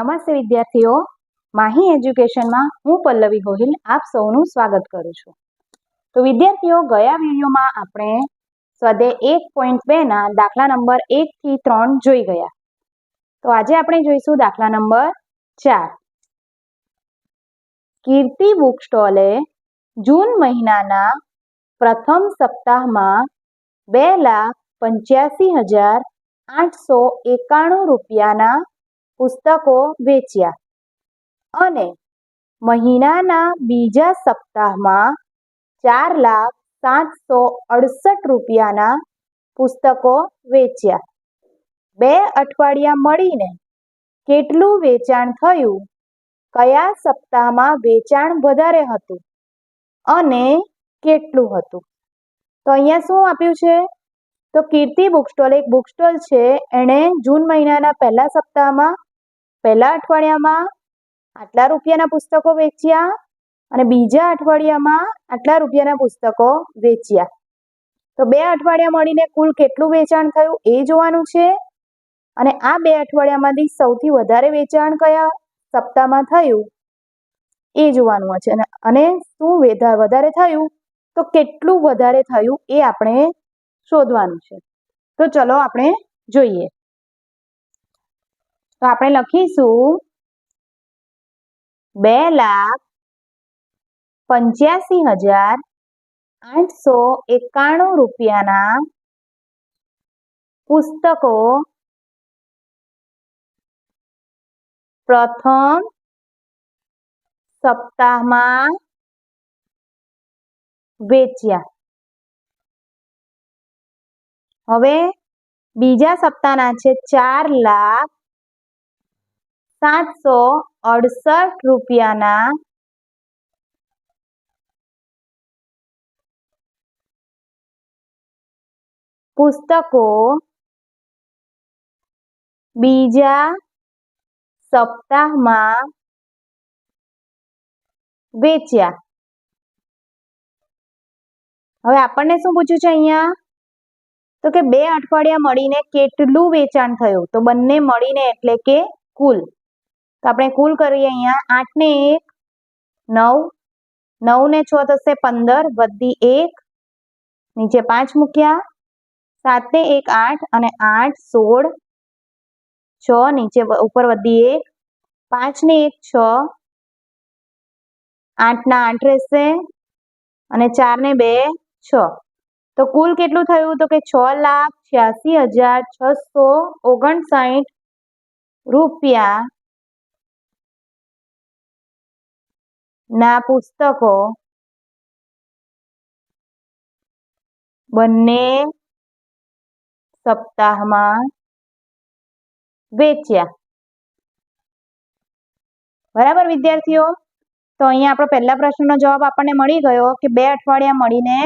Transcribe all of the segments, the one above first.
નમસ્તે વિદ્યાર્થીઓ. માહી એજ્યુકેશનમાં હું પલ્લવી ગોહિલ આપ સૌનું સ્વાગત કરું છું. તો વિદ્યાર્થીઓ, ગયા વિડીયોમાં આપણે સ્વાધ્યાય એક પોઈન્ટ બેના દાખલા નંબર એકથી ત્રણ જોઈ ગયા. તો આજે આપણે જોઈશું દાખલા નંબર ચાર. કીર્તિ બુક સ્ટોલે જૂન મહિનાના પ્રથમ સપ્તાહમાં બે લાખ પંચ્યાસી હજાર આઠસો એકાણું રૂપિયાના પુસ્તકો વેચ્યા. અને મહિનાના બીજા સપ્તાહમાં ચાર લાખ સાતસો અડસઠ રૂપિયાના પુસ્તકો વેચ્યા. બે અઠવાડિયા મળીને કેટલું વેચાણ થયું? કયા સપ્તાહમાં વેચાણ વધારે હતું? અને કેટલું હતું? તો અહીંયા શું આપ્યું છે? તો કીર્તિ બુક સ્ટોલ એક બુક સ્ટોલ છે. એણે જૂન મહિનાના પહેલા સપ્તાહમાં પહેલા અઠવાડિયામાં આટલા રૂપિયાના પુસ્તકો વેચ્યા અને બીજા અઠવાડિયામાં આટલા રૂપિયાના પુસ્તકો વેચ્યા. તો બે અઠવાડિયા મળીને કુલ કેટલું વેચાણ થયું એ જોવાનું છે. અને આ બે અઠવાડિયામાંથી સૌથી વધારે વેચાણ કયા સપ્તાહમાં થયું એ જોવાનું છે. અને શું વધારે થયું? તો કેટલું વધારે થયું એ આપણે શોધવાનું છે. તો ચલો આપણે જોઈએ. તો આપણે લખીશું બે લાખ પંચ્યાસી હજાર આઠસો એકાણું રૂપિયાના પુસ્તકો પ્રથમ સપ્તાહમાં વેચ્યા. હવે બીજા સપ્તાહના છે ચાર લાખ સાતસો અડસઠ રૂપિયાના પુસ્તકો બીજા સપ્તાહમાં વેચ્યા હવે આપણને શું પૂછ્યું છે અહીંયા? તો કે બે અઠવાડિયા મળીને કેટલું વેચાણ થયું? તો બંને મળીને એટલે કે કુલ તો આપણે કુલ કરીએ અહીંયા આઠ ને એક, નવ નવ ને છ થશે પંદર, વધી એક, નીચે પાંચ મૂક્યા સાત ને એક આઠ અને આઠ સોળ, છ, નીચે ઉપર વધી એક પાંચ ને એક છ આઠ ના આઠ રહેશે અને ચાર ને બે છ. તો કુલ કેટલું થયું? તો કે છ લાખ છ્યાસી હજાર છસો ઓગણસાઠ રૂપિયા ના પુસ્તકો બંને સપ્તાહમાં વેચ્યા. બરાબર વિદ્યાર્થીઓ? તો અહીંયા આપણો પહેલા પ્રશ્નનો જવાબ આપણને મળી ગયો કે બે અઠવાડિયા મળીને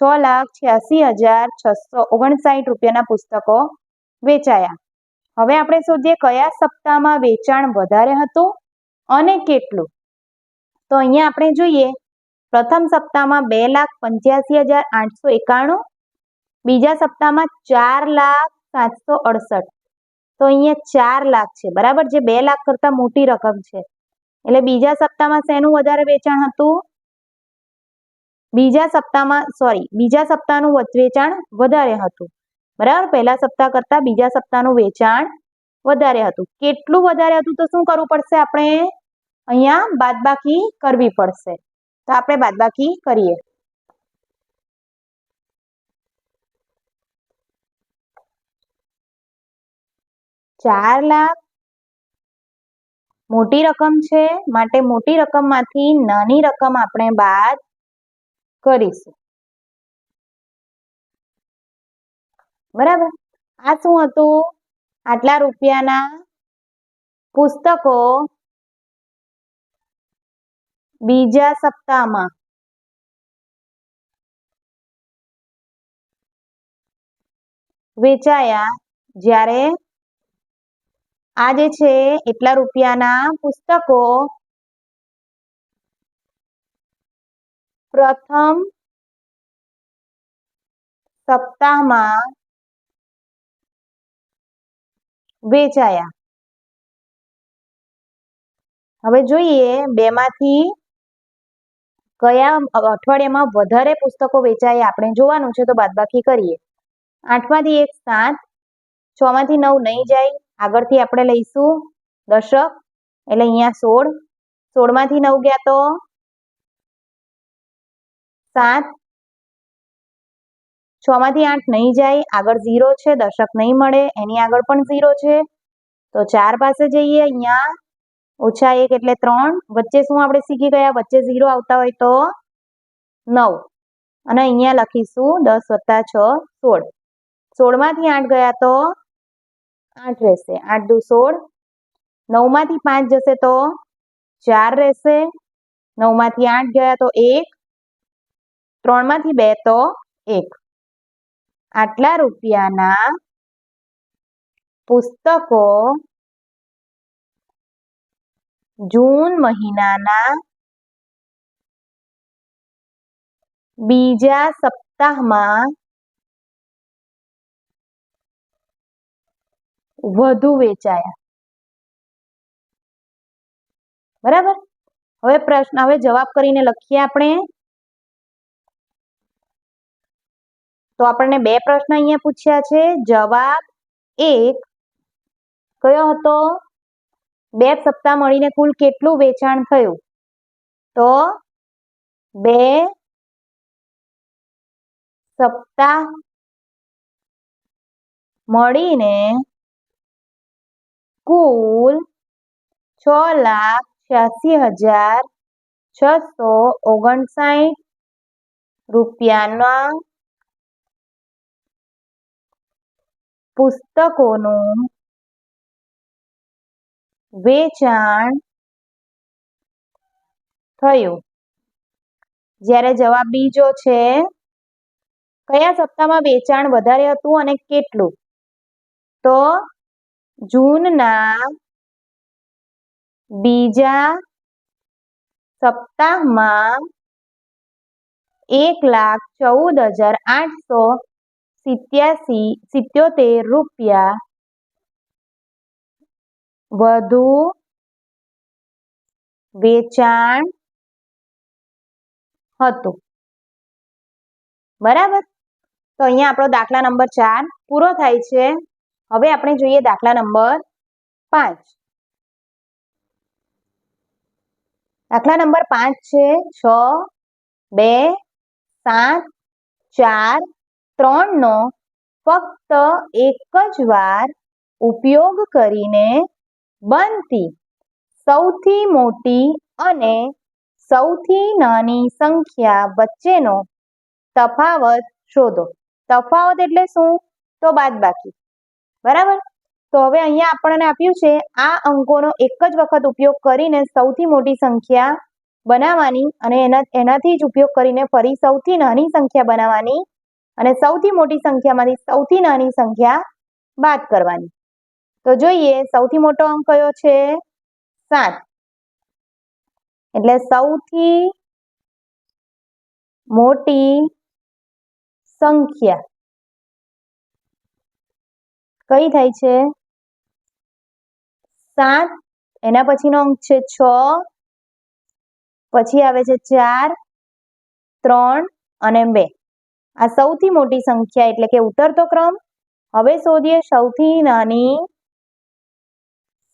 છ લાખ છ્યાસી હજાર છસો ઓગણસાઠ રૂપિયાના પુસ્તકો વેચાયા. હવે આપણે શોધીએ કયા સપ્તાહમાં વેચાણ વધારે હતું અને કેટલું? તો અહીંયા આપણે જોઈએ, પ્રથમ સપ્તાહમાં બે લાખ પંચ્યાસી હજાર આઠસો એકાણું, બીજા સપ્તાહમાં ચાર લાખ સાતસો અડસઠ. તો અહીંયા ચાર લાખ છે, બરાબર? જે બે લાખ કરતાં મોટી રકમ છે. એટલે બીજા સપ્તાહમાં શેનું વધારે વેચાણ હતું? બીજા સપ્તાહમાં સોરી બીજા સપ્તાહનું વેચાણ વધારે હતું. બરાબર? પહેલા સપ્તાહ કરતાં બીજા સપ્તાહનું વેચાણ વધારે હતું. કેટલું વધારે હતું તો શું કરવું પડશે આપણે? અહીંયા બાદબાકી કરવી પડશે. તો આપણે બાદબાકી કરીએ. ચાર લાખ મોટી રકમ છે. માટે મોટી રકમમાંથી નાની રકમ આપણે બાદ કરીશું. બરાબર? આ શું હતું? આટલા રૂપિયાના પુસ્તકો બીજા સપ્તાહમાં. વેચાયા જ્યારે આ જે છે એટલા રૂપિયાના પુસ્તકો. પ્રથમ સપ્તાહમાં વેચાયા. હવે જોઈએ બેમાંથી કયા અઠવાડિયામાં વધારે પુસ્તકો વેચાય આપણે જોવાનું છે, તો બાદબાકી કરીએ. આઠમાંથી એક સાત છ માંથી નવ નહીં જાય, આગળથી આપણે લઈશું દશક, એટલે અહીંયા સોળ, સોળમાંથી નવ ગયા તો સાત છ માંથી આઠ નહીં જાય, આગળ ઝીરો છે, દશક નહીં મળે, એની આગળ પણ ઝીરો છે, તો ચાર પાસે જઈએ અહીંયા ઓછા એક એટલે ત્રણ. વચ્ચે શું આપણે શીખી ગયા? વચ્ચે ઝીરો આવતા હોય તો નવ. અને અહીંયા લખીશું દસ વત્તા છ, સોળ. સોળમાંથી આઠ ગયા તો આઠ રહેશે. આઠ દુ સોળ. નવમાંથી પાંચ જશે તો ચાર રહેશે. નવમાંથી આઠ ગયા તો એક. ત્રણમાંથી બે તો એક. આટલા રૂપિયાના પુસ્તકો જૂન મહિનાના બીજા સપ્તાહમાં વધુ વેચાયા. બરાબર? હવે પ્રશ્ન, હવે જવાબ કરીને લખીએ આપણે. તો આપણને બે પ્રશ્ન અહીંયા પૂછ્યા છે. જવાબ એક કયો હતો? બે સપ્તાહ મળીને કુલ કેટલું વેચાણ થયું? તો બે સપ્તાહ મળીને કુલ છ લાખ છ્યાસી હજાર છસો ઓગણસાઠ રૂપિયાના પુસ્તકોનું વેચાણ થયું. જ્યારે જવાબ બીજો છે, કયા સપ્તાહમાં વેચાણ વધારે હતું અને કેટલું? તો જૂનના બીજા સપ્તાહમાં એક લાખ ચૌદ હજાર આઠસો સિત્યાસી, સિત્યોતેર રૂપિયા વધુ વેચાણ હતું. બરાબર? તો અહીંયા આપણો દાખલા નંબર ચાર પૂરો થાય છે. હવે આપણે જોઈએ દાખલા નંબર પાંચ. દાખલા નંબર પાંચ છે છ, બે, સાત, ચાર ત્રણનો ફક્ત એક જ વાર ઉપયોગ કરીને બનતી સૌથી મોટી અને સૌથી નાની સંખ્યા વચ્ચેનો તફાવત શોધો. તફાવત એટલે શું? તો બાદબાકી. બરાબર? તો હવે અહીંયા આપણને આપ્યું છે, આ અંકોનો એક જ વખત ઉપયોગ કરીને સૌથી મોટી સંખ્યા બનાવવાની અને એના, એનાથી જ ઉપયોગ કરીને ફરી સૌથી નાની સંખ્યા બનાવવાની અને સૌથી મોટી સંખ્યામાંથી સૌથી નાની સંખ્યા બાદ કરવાની. તો જોઈએ સૌથી મોટો અંક કયો છે? સાત. એટલે સૌથી મોટી સંખ્યા કઈ થાય છે? સાત. એના પછીનો અંક છે છ. પછી આવે છે ચાર, ત્રણ અને બે. આ સૌથી મોટી સંખ્યા એટલે કે ઉતરતો ક્રમ. હવે શોધીએ સૌથી નાની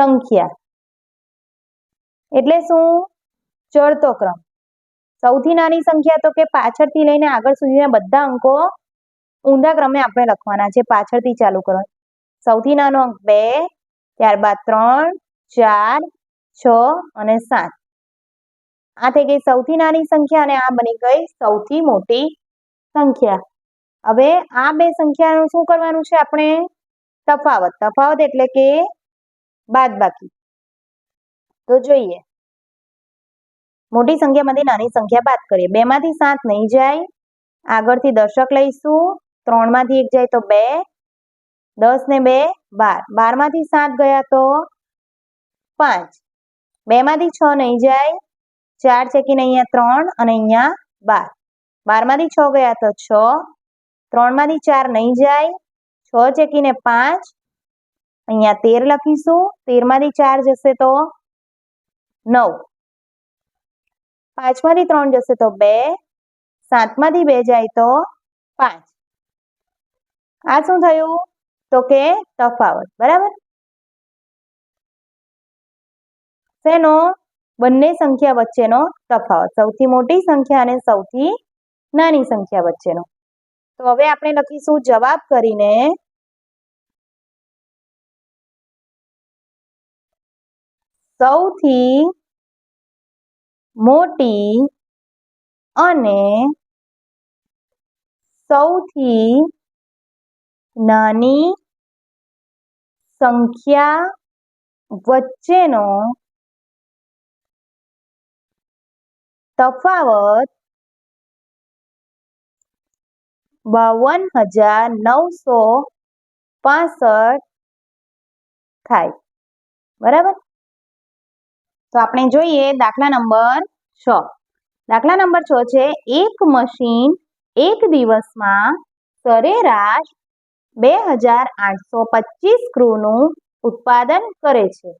સંખ્યા. એટલે શું? ચડતો ક્રમ. સૌથી નાની સંખ્યા તો કે પાછળથી લઈને આગળ સુધીના બધા અંકો ઊંધા ક્રમે આપણે લખવાના છે, પાછળથી ચાલુ કરો સૌથી નાનો અંક બે, ત્યારબાદ ત્રણ, ચાર, છ અને સાત. આ થઈ ગઈ સૌથી નાની સંખ્યા અને આ બની ગઈ સૌથી મોટી સંખ્યા. હવે આ બે સંખ્યાનું શું કરવાનું છે આપણે? તફાવત. તફાવત એટલે કે બાદબાકી તો જોઈએ. મોટી સંખ્યામાંથી નાની સંખ્યા બાદ કરીએ. બે માંથી સાત નહીં જાય. આગળથી દશક લઈશું. ત્રણમાંથી એક જાય તો બે. દસ ને બે, બાર. બારમાંથી સાત ગયા તો પાંચ. બે માંથી છ નહીં જાય. ચાર ચેકીને અહીંયા ત્રણ અને અહીંયા બાર. બારમાંથી છ ગયા તો છ. ત્રણમાંથી ચાર નહીં જાય. છ ચેકીને પાંચ. અહીંયા તેર લખીશું. તેરમાંથી ચાર જશે તો નવ. પાંચમાંથી ત્રણ જશે તો બે. સાતમાંથી બે જાય તો પાંચ. આ શું થયું? તો કે તફાવત. બરાબર? શેનો? બંને સંખ્યા વચ્ચેનો તફાવત. સૌથી મોટી સંખ્યા અને સૌથી નાની સંખ્યા વચ્ચેનો. તો હવે આપણે લખીશું જવાબ કરીને સૌથી મોટી અને સૌથી નાની સંખ્યા વચ્ચેનો તફાવત બાવન હજાર નવસો પાસઠ થાય. બરાબર? તો આપણે જોઈએ દાખલા નંબર છ. દાખલા નંબર છ છે, એક મશીન એક દિવસમાં સરેરાશ બે હજાર આઠસો પચીસ સ્ક્રૂનું ઉત્પાદન કરે છે.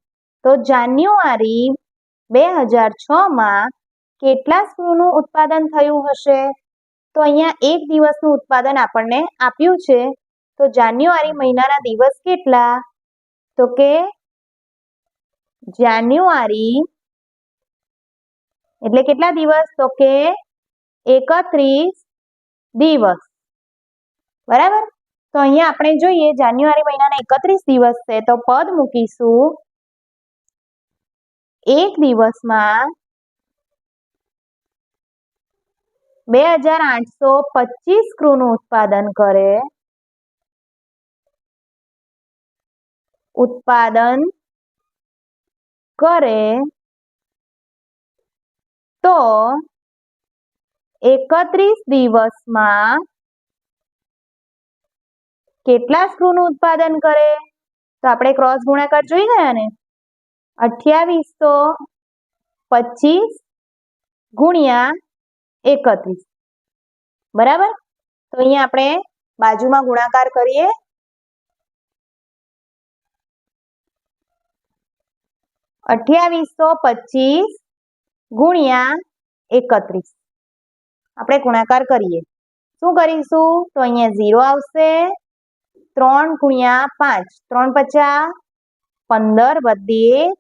તો જાન્યુઆરી બે હજાર છમાં કેટલા સ્ક્રૂનું ઉત્પાદન થયું હશે? તો અહીંયા એક દિવસનું ઉત્પાદન આપણને આપ્યું છે. તો જાન્યુઆરી મહિનાના દિવસ કેટલા? તો કે જાન્યુઆરી એટલે કેટલા દિવસ? તો કે એકત્રીસ દિવસ. બરાબર? તો અહીંયા આપણે જોઈએ જાન્યુઆરી મહિનાના એકત્રીસ દિવસ છે, તો પદ મૂકીશું. એક દિવસમાં બે હજાર આઠસો પચીસ ક્રૂનું ઉત્પાદન કરે. ઉત્પાદન કરે તો એકત્રીસ દિવસમાં કેટલા સ્ક્રૂનું ઉત્પાદન કરે? તો આપણે ક્રોસ ગુણાકાર જોઈ ગયા ને? અઠ્યાવીસો પચીસ ગુણ્યા એકત્રીસ. બરાબર? તો અહીંયા આપણે બાજુમાં ગુણાકાર કરીએ. અઠ્યાવીસો પચીસ ગુણ્યા એકત્રીસ. આપણે ગુણાકાર કરીએ. શું કરીશું? તો અહીંયા ઝીરો આવશે. ત્રણ ગુણ્યા પાંચ. ત્રણ પચાસ. પંદર બધી એક.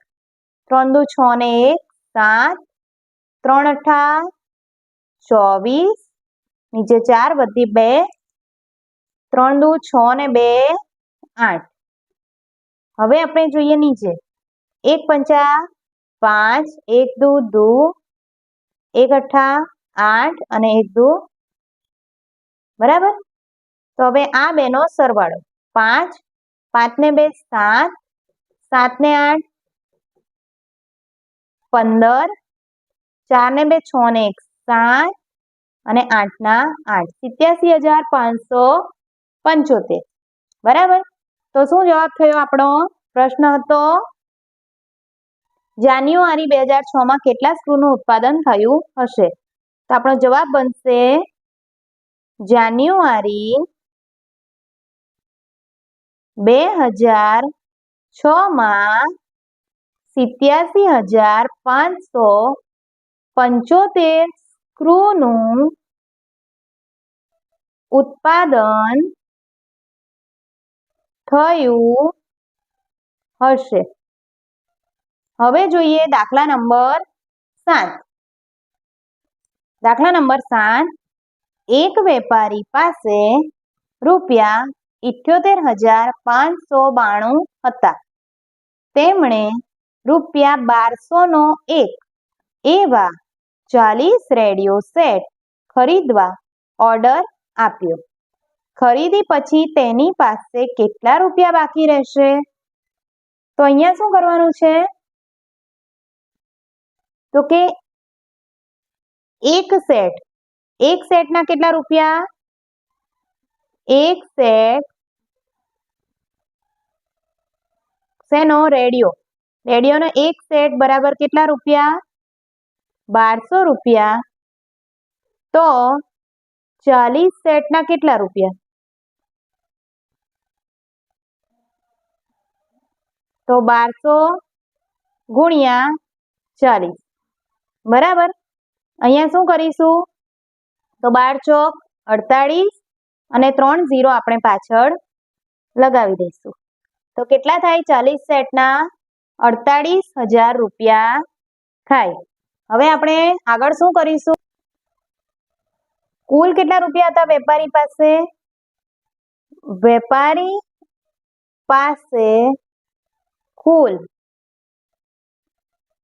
ત્રણ દુ છ ને એક, સાત. ત્રણ અઠા. ચોવીસ. નીચે ચાર બધી બે. ત્રણ દુ છ ને બે, આઠ. હવે આપણે જોઈએ નીચે. એક પંચા પાંચ એક દુ દુ એક અઠા આઠ અને એક દુ બરાબર તો હવે આ બેનો સરવાળો પાંચ પાંચ ને બે સાત સાત ને આઠ પંદર ચાર ને બે છ ને એક સાત અને આઠના આઠ સિત્યાસી હજાર પાંચસો પંચોતેર બરાબર તો શું જવાબ થયો આપણો પ્રશ્ન હતો જાન્યુઆરી બે હજાર છ માં કેટલા સ્ક્રૂનું ઉત્પાદન થયું હશે? તો આપણો જવાબ બનશે જાન્યુઆરી બે હજાર છ માં સિત્યાસી હજાર પાંચસો પંચોતેર સ્ક્રૂનું ઉત્પાદન થયું હશે. હવે જોઈએ દાખલા નંબર સાત. દાખલા નંબર સાત. એક વેપારી પાસે રૂપિયા ઇઠ્યોતેર હજાર પાંચસો બાણું હતા. તેમણે રૂપિયા બારસો નો એક એવા ચાલીસ રેડિયો સેટ ખરીદવા ઓર્ડર આપ્યો. ખરીદી પછી તેની પાસે કેટલા રૂપિયા બાકી રહેશે? તો અહીંયા શું કરવાનું છે? તો કે એક સેટ, એક સેટના કેટલા રૂપિયા? એક સેટ શેનો? રેડિયો. રેડિયોનો એક સેટ બરાબર કેટલા રૂપિયા? બારસો રૂપિયા. તો ચાલીસ સેટના કેટલા રૂપિયા? તો બારસો ગુણ્યા ચાલીસ. બરાબર? અહીંયા શું કરીશું? તો બાર ચોક અડતાળીસ અને ત્રણ ઝીરો આપણે પાછળ લગાવી દઈશું. તો કેટલા થાય? ચાલીસ સેટના અડતાળીસ હજાર રૂપિયા થાય. હવે આપણે આગળ શું કરીશું? કુલ કેટલા રૂપિયા હતા વેપારી પાસે? વેપારી પાસે કુલ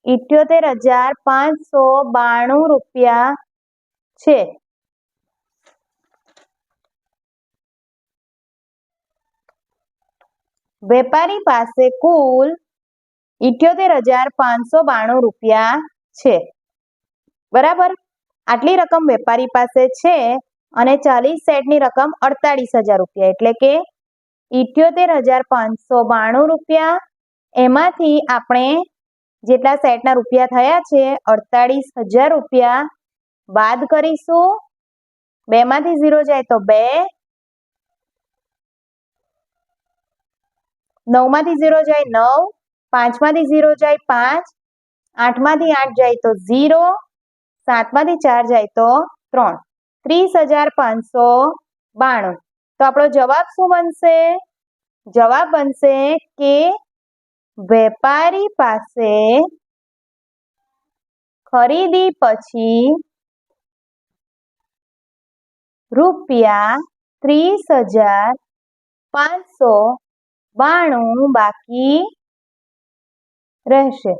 ઇઠ્યોતેર હજાર પાંચસો બાણું રૂપિયા છે. વેપારી પાસે કુલ ઇઠ્યોતેર હજાર પાંચસો બાણું રૂપિયા છે. બરાબર? આટલી રકમ વેપારી પાસે છે અને ચાલીસ સેટની રકમ અડતાળીસ હજાર રૂપિયા, એટલે કે ઇઠ્યોતેર હજાર પાંચસો બાણું રૂપિયા. એમાંથી આપણે જેટલા સેટના રૂપિયા થયા છે, અડતાળીસ હજાર રૂપિયા. બાદ કરીશું. બેમાંથી ઝીરો જાય તો બે. નવમાંથી ઝીરો જાય નવ. પાંચમાંથી ઝીરો જાય પાંચ. આઠમાંથી આઠ જાય તો ઝીરો. સાતમાંથી ચાર જાય તો ત્રણ. ત્રીસ હજાર પાંચસો બાણું. તો આપણો જવાબ શું બનશે? જવાબ બનશે કે વેપારી પાસે ખરીદી પછી રૂપિયા ત્રીસ હજાર પાંચસો બાણું બાકી રહેશે.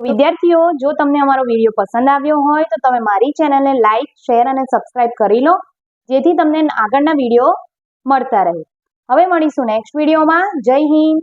વિદ્યાર્થીઓ, જો તમને અમારો વીડિયો પસંદ આવ્યો હોય, તો તમે મારી ચેનલને લાઈક, શેર અને સબસ્ક્રાઇબ કરી લો, જેથી તમને આગળના વીડિયો મળતા રહે. હવે મળીશું નેક્સ્ટ વિડીયોમાં જય હિન્દ.